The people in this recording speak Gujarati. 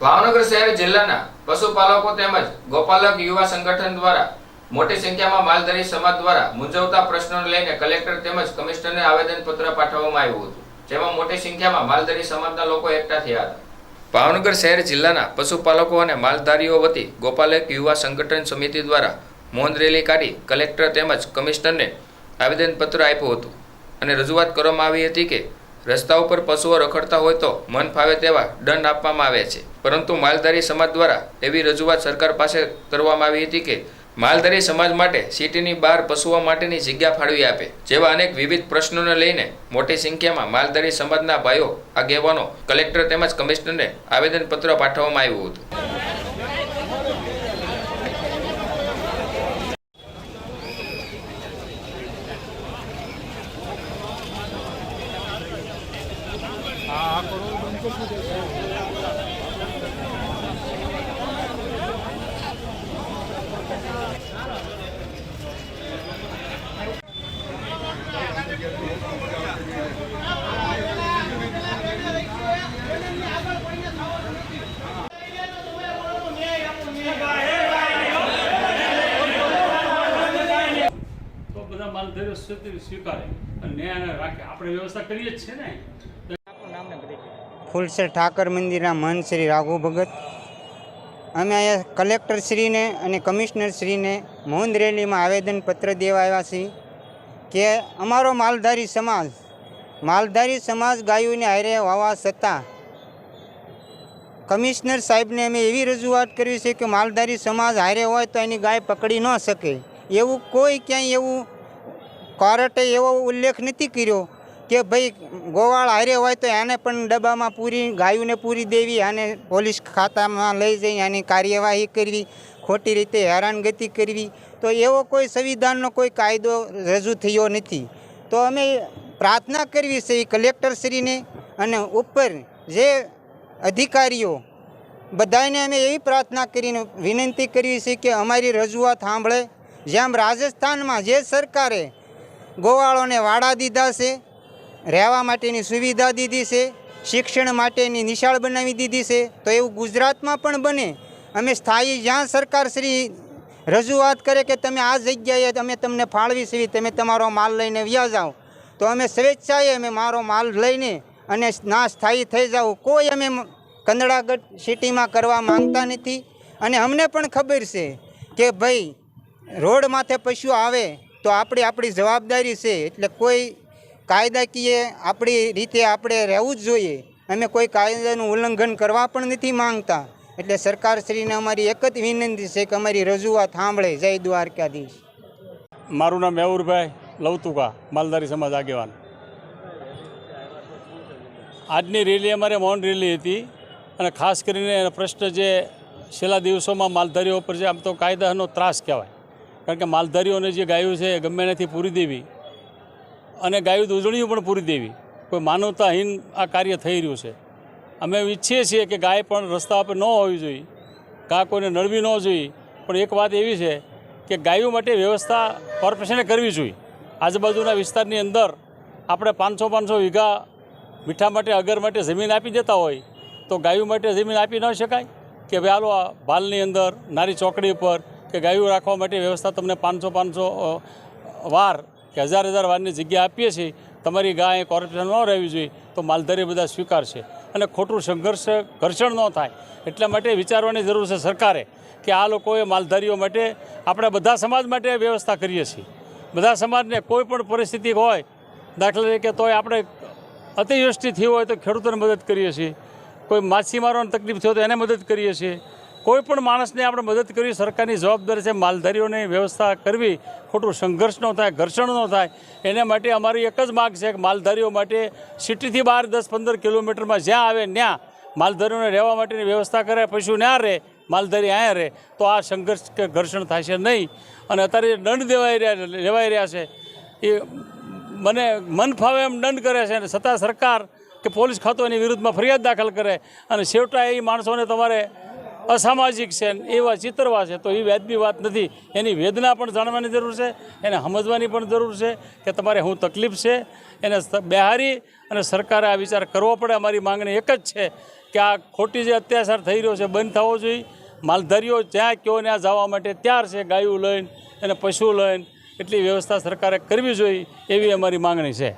ભાવનગર શહેર જિલ્લાના પશુપાલકો તેમજ ગોપાલક યુવા સંગઠન દ્વારા મોટી સંખ્યામાં માલધારી સમાજ દ્વારા મૂંઝવતા પ્રશ્નોને લઈને કલેક્ટર તેમજ કમિશનરને આવેદનપત્ર પાઠવવામાં આવ્યું હતું, જેમાં મોટી સંખ્યામાં માલધારી સમાજના લોકો એકઠા થયા હતા. ભાવનગર શહેર જિલ્લાના પશુપાલકો અને માલધારીઓ વતી ગોપાલક યુવા સંગઠન સમિતિ દ્વારા મૌન રેલી કાઢી કલેક્ટર તેમજ કમિશનરને આવેદનપત્ર આપ્યું હતું અને રજૂઆત કરવામાં આવી હતી કે રસ્તા ઉપર પશુઓ રખડતા હોય તો મન ફાવે તેવા દંડ આપવામાં આવે છે. પરંતુ માલધારી સમાજ દ્વારા એવી રજૂઆત સરકાર પાસે કરવામાં આવી હતી કે માલધારી સમાજ માટે સિટીની બહાર પશુઓ માટેની જગ્યા ફાળવી આપે, જેવા અનેક વિવિધ પ્રશ્નોને લઈને મોટી સંખ્યામાં માલધારી સમાજના ભાઈઓ આગેવાનો, કલેક્ટર તેમજ કમિશનરને આવેદનપત્ર પાઠવવામાં આવ્યું હતું. બધા માલધારીઓ સ્વીકારે અને ન્યાય રાખે. આપણે વ્યવસ્થા કરીએ જ છે ને ફૂલસર ઠાકર મંદિરના મહંત શ્રી રાઘુ ભગત. અમે અહીંયા કલેક્ટરશ્રીને અને કમિશનરશ્રીને મૌન રેલીમાં આવેદનપત્ર દેવા આવ્યા છીએ કે અમારો માલધારી સમાજ માલધારી સમાજ ગાયોને હારે વાવા છતાં કમિશનર સાહેબને અમે એવી રજૂઆત કરી છે કે માલધારી સમાજ હારે હોય તો એની ગાય પકડી ન શકે. એવું કોઈ ક્યાંય એવું કોર્ટે એવો ઉલ્લેખ નથી કર્યો કે ભાઈ ગોવાળ હારે હોય તો એને પણ ડબ્બામાં પૂરી, ગાયુને પૂરી દેવી અને પોલીસ ખાતામાં લઈ જઈ એની કાર્યવાહી કરવી, ખોટી રીતે હેરાનગતિ કરવી. તો એવો કોઈ સંવિધાનનો કોઈ કાયદો રજૂ થયો નથી. તો અમે પ્રાર્થના કરવી છે કલેક્ટરશ્રીને અને ઉપર જે અધિકારીઓ બધાને અમે એવી પ્રાર્થના કરીને વિનંતી કરવી છે કે અમારી રજૂઆત સાંભળે. જેમ રાજસ્થાનમાં જે સરકારે ગોવાળોને વાડા દીધા છે, રહેવા માટેની સુવિધા દીધી છે, શિક્ષણ માટેની નિશાળ બનાવી દીધી છે, તો એવું ગુજરાતમાં પણ બને. અમે સ્થાયી જ્યાં સરકારશ્રી રજૂઆત કરે કે તમે આ જગ્યાએ અમે તમને ફાળવી છીએ તમે તમારો માલ લઈને વ્યા જાઓ. તો અમે સ્વેચ્છાએ અમે મારો માલ લઈને અને ના સ્થાયી થઈ જાઓ. કોઈ અમે કંદડાગઢ સિટીમાં કરવા માંગતા નથી. અને અમને પણ ખબર છે કે ભાઈ રોડ માથે પશુ આવે તો આપણી આપણી જવાબદારી છે. એટલે કોઈ કાયદાકીય આપણી રીતે આપણે રહેવું જ જોઈએ. અમે કોઈ કાયદાનું ઉલ્લંઘન કરવા પણ નથી માંગતા. એટલે સરકારશ્રીને અમારી એક જ વિનંતી છે કે અમારી રજૂઆત સાંભળે. જય દ્વારકાધીશ. મારું નામ મેહુરભાઈ લવતુકા, માલધારી સમાજ આગેવાન. આજની રેલી અમારે મૌન રેલી હતી અને ખાસ કરીને પ્રશ્ન જે છેલ્લા દિવસોમાં માલધારીઓ પર છે, આમ તો કાયદાનો ત્રાસ કહેવાય. કારણ કે માલધારીઓને જે ગાયો છે ગમે એનાથી પૂરી દેવી અને ગાયો દૂધણીઓ પણ પૂરી દેવી. કોઈ માનવતાહીન આ કાર્ય થઈ રહ્યું છે. અમે ઈચ્છીએ છીએ કે ગાય પણ રસ્તા પર ન હોવી જોઈએ. ગા કોઈને નડવી ન જોઈએ. પણ એક વાત એવી છે કે ગાયો માટે વ્યવસ્થા કોર્પોરેશને કરવી જોઈએ. આજુબાજુના વિસ્તારની અંદર આપણે પાંચસો પાંચસો વીઘા મીઠા માટે, અગર માટે જમીન આપી દેતા હોય તો ગાયો માટે જમીન આપી ન શકાય? કે ભાઈ, હાલો આ ભાલની અંદર, નારી ચોકડી પર કે ગાયું રાખવા માટે વ્યવસ્થા તમને પાંચસો પાંચસો વાર કે હજાર હજાર વારની જગ્યા આપીએ છીએ. તમારી ગાય કોર્પોરેશનમાં રહેવી જોઈએ તો માલધારી બધા સ્વીકારશે. અને ખોટું સંઘર્ષ, ઘર્ષણ ન થાય. એટલા માટે વિચારવાની જરૂર છે સરકારે કે આ લોકોએ માલધારીઓ માટે, આપણે બધા સમાજ માટે વ્યવસ્થા કરીએ છીએ. બધા સમાજને કોઈ પણ પરિસ્થિતિ હોય, દાખલા તરીકે તોય આપણે અતિવૃષ્ટિ થઈ હોય તો ખેડૂતોને મદદ કરીએ છીએ. કોઈ માછીમારોને તકલીફ થયો તો એને મદદ કરીએ છીએ. કોઈ પણ માણસને આપણે મદદ કરવી, સરકારની જવાબદારી છે, માલધારીઓની વ્યવસ્થા કરવી, ખોટું સંઘર્ષ ન થાય, ઘર્ષણ ન થાય, એના માટે અમારી એક જ માગ છે કે માલધારીઓ માટે સિટીથી બહાર દસ પંદર કિલોમીટરમાં જ્યાં આવે ત્યાં માલધારીઓને રહેવા માટેની વ્યવસ્થા કરે, પશુ ત્યાં રહે, માલધારી અહીંયા રહે, તો આ સંઘર્ષ કે ઘર્ષણ થશે નહીં. અને અત્યારે દંડ દેવાઈ રહ્યા લેવાઈ રહ્યા છે, એ મને મન ફાવે એમ દંડ કરે છે અને છતાં સરકાર કે પોલીસ ખાતું એની વિરુદ્ધમાં ફરિયાદ દાખલ કરે અને છેવટા એ માણસોને તમારે અસામાજિક છે એવા ચિતરવા છે, તો એ વ્યાજબી વાત નથી. એની વેદના પણ જાણવાની જરૂર છે, એને સમજવાની પણ જરૂર છે કે તમારે શું તકલીફ છે. એને બેહારી અને સરકારે આ વિચાર કરવો પડે. અમારી માંગણી એક જ છે કે આ ખોટી જે અત્યાચાર થઈ રહ્યો છે, બંધ થવો જોઈએ. માલધારીઓ જ્યાં કયો ત્યાં જવા માટે ત્યાર છે, ગાયું લઈને અને પશુ લઈને, એટલી વ્યવસ્થા સરકારે કરવી જોઈએ એવી અમારી માંગણી છે.